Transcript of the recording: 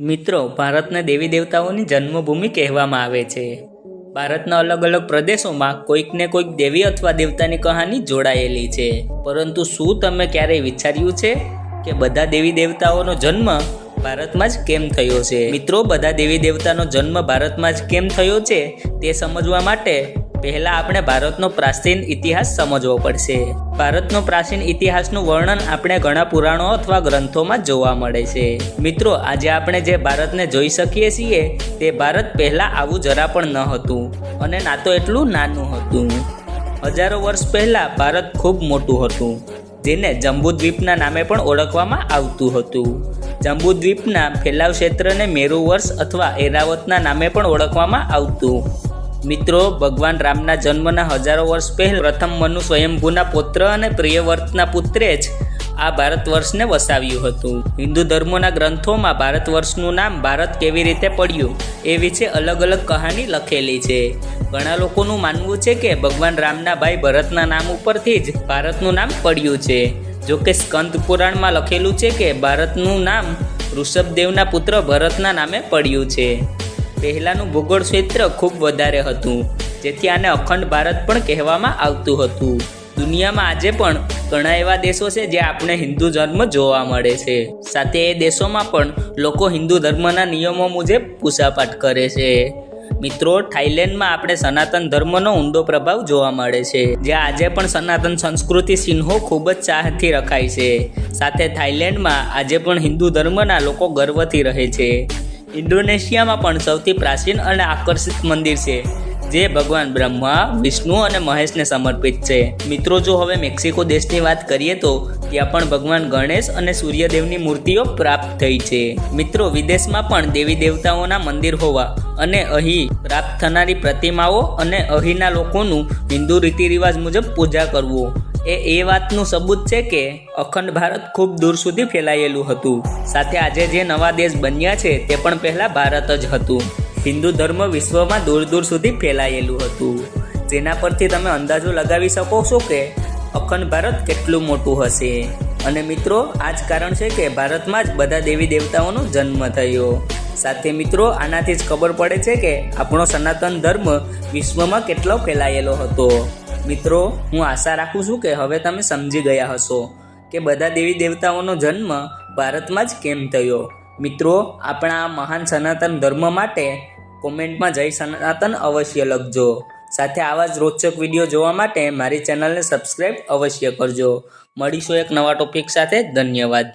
મિત્રો, ભારતને દેવી દેવતાઓની જન્મભૂમિ કહેવામાં આવે છે. ભારતના અલગ અલગ પ્રદેશોમાં કોઈક ને કોઈક દેવી અથવા દેવતાની કહાની જોડાયેલી છે. પરંતુ શું તમે ક્યારેય વિચાર્યું છે કે બધા દેવી દેવતાઓનો જન્મ ભારતમાં જ કેમ થયો છે? મિત્રો, બધા દેવી દેવતાનો જન્મ ભારતમાં જ કેમ થયો છે તે સમજવા માટે પહેલા આપણે ભારતનો પ્રાચીન ઇતિહાસ સમજવો પડશે. ભારતનો પ્રાચીન ઇતિહાસનું વર્ણન આપણે ઘણા પુરાણો અથવા ગ્રંથોમાં જોવા મળે છે. મિત્રો, આજે આપણે જે ભારતને જોઈ શકીએ છીએ, તે ભારત પહેલા આવું જરા પણ ન હતું, અને ના તો એટલું નાનું હતું. હજારો વર્ષ પહેલા ભારત ખૂબ મોટું હતું, જેને જંબુદ્વીપના નામે પણ ઓળખવામાં આવતું હતું. જંબુદ્વીપના ફેલાવ ક્ષેત્રને મેરુ વર્ષ અથવા એરાવતના નામે પણ ઓળખવામાં આવતું. મિત્રો, ભગવાન રામના જન્મના હજારો વર્ષ પહેલા પ્રથમ મનુ સ્વયંભૂના પુત્ર અને પ્રિયવર્તના પુત્રે જ આ ભારત વર્ષને વસાવ્યું હતું. હિન્દુ ધર્મોના ગ્રંથોમાં ભારત વર્ષનું નામ ભારત કેવી રીતે પડ્યું એ વિશે અલગ અલગ કહાની લખેલી છે. ઘણા લોકોનું માનવું છે કે ભગવાન રામના ભાઈ ભરતના નામ ઉપરથી જ ભારતનું નામ પડ્યું છે. જો કે સ્કંદ પુરાણમાં લખેલું છે કે ભારતનું નામ ઋષભદેવના પુત્ર ભરતના નામે પડ્યું છે. પહેલાંનું ભૂગોળ ક્ષેત્ર ખૂબ વધારે હતું, જેથી આને અખંડ ભારત પણ કહેવામાં આવતું હતું. દુનિયામાં આજે પણ ઘણા એવા દેશો છે જે આપણે હિન્દુ ધર્મ જોવા મળે છે. સાથે એ દેશોમાં પણ લોકો હિન્દુ ધર્મના નિયમો મુજબ પૂજાપાઠ કરે છે. મિત્રો થાઈલેન્ડમાં આપણે સનાતન ધર્મનો ઊંડો પ્રભાવ જોવા મળે છે જ્યાં આજે પણ સનાતન સંસ્કૃતિ ચિહ્નો ખૂબ જ ચાહથી રખાય છે. સાથે થાઈલેન્ડમાં આજે પણ હિન્દુ ધર્મના લોકો ગર્વથી રહે છે. ઇન્ડોનેશિયામાં પણ સૌથી પ્રાચીન અને આકર્ષિત મંદિર છે, જે ભગવાન બ્રહ્મા, વિષ્ણુ અને મહેશને સમર્પિત છે. મિત્રો, જો હવે મેક્સિકો દેશની વાત કરીએ તો ત્યાં પણ ભગવાન ગણેશ અને સૂર્યદેવની મૂર્તિઓ પ્રાપ્ત થઈ છે. મિત્રો, વિદેશમાં પણ દેવી દેવતાઓના મંદિર હોવા અને અહીં પ્રાપ્ત થનારી પ્રતિમાઓ અને અહીંના લોકોનું હિન્દુ રીતિ રિવાજ મુજબ પૂજા કરવું. એ એ વાતનું સબૂત છે કે અખંડ ભારત ખૂબ દૂર સુધી ફેલાયેલું હતું. સાથે આજે જે નવા દેશ બન્યા છે તે પણ પહેલાં ભારત જ હતું. હિન્દુ ધર્મ વિશ્વમાં દૂર દૂર સુધી ફેલાયેલું હતું. જેના પરથી તમે અંદાજો લગાવી શકો છો કે અખંડ ભારત કેટલું મોટું હશે. અને મિત્રો, આ જ કારણ છે કે ભારતમાં જ બધા દેવી દેવતાઓનો જન્મ થયો. સાથે મિત્રો, આનાથી જ ખબર પડે છે કે આપણો સનાતન ધર્મ વિશ્વમાં કેટલો ફેલાયેલો હતો. મિત્રો, હું આશા રાખું છું કે હવે તમે સમજી ગયા હશો કે બધા દેવી દેવતાઓનો જન્મ ભારતમાં જ કેમ થયો. મિત્રો, આપણા મહાન સનાતન ધર્મ માટે કોમેન્ટમાં જય સનાતન અવશ્ય લખજો. સાથે આવા જ રોચક વીડિયો જોવા માટે મારી ચેનલને સબસ્ક્રાઈબ અવશ્ય કરજો. મળીશું એક નવા ટોપિક સાથે. ધન્યવાદ.